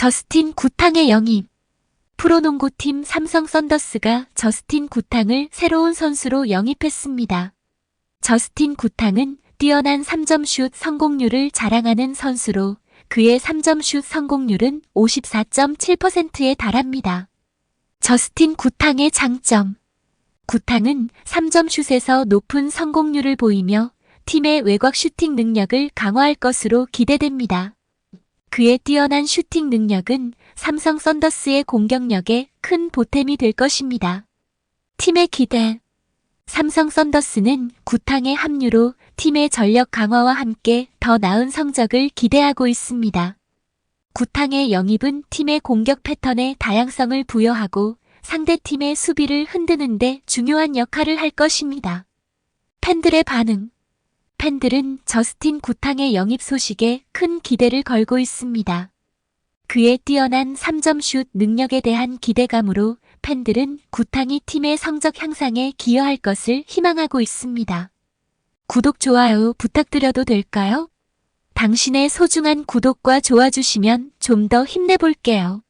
저스틴 구탕의 영입. 프로농구팀 삼성 썬더스가 저스틴 구탕을 새로운 선수로 영입했습니다. 저스틴 구탕은 뛰어난 3점 슛 성공률을 자랑하는 선수로 그의 3점 슛 성공률은 54.7%에 달합니다. 저스틴 구탕의 장점. 구탕은 3점 슛에서 높은 성공률을 보이며 팀의 외곽 슈팅 능력을 강화할 것으로 기대됩니다. 그의 뛰어난 슈팅 능력은 삼성 썬더스의 공격력에 큰 보탬이 될 것입니다. 팀의 기대. 삼성 썬더스는 구탕의 합류로 팀의 전력 강화와 함께 더 나은 성적을 기대하고 있습니다. 구탕의 영입은 팀의 공격 패턴에 다양성을 부여하고 상대 팀의 수비를 흔드는데 중요한 역할을 할 것입니다. 팬들의 반응. 팬들은 저스틴 구탕의 영입 소식에 큰 기대를 걸고 있습니다. 그의 뛰어난 3점 슛 능력에 대한 기대감으로 팬들은 구탕이 팀의 성적 향상에 기여할 것을 희망하고 있습니다. 구독, 좋아요 부탁드려도 될까요? 당신의 소중한 구독과 좋아 주시면 좀 더 힘내볼게요.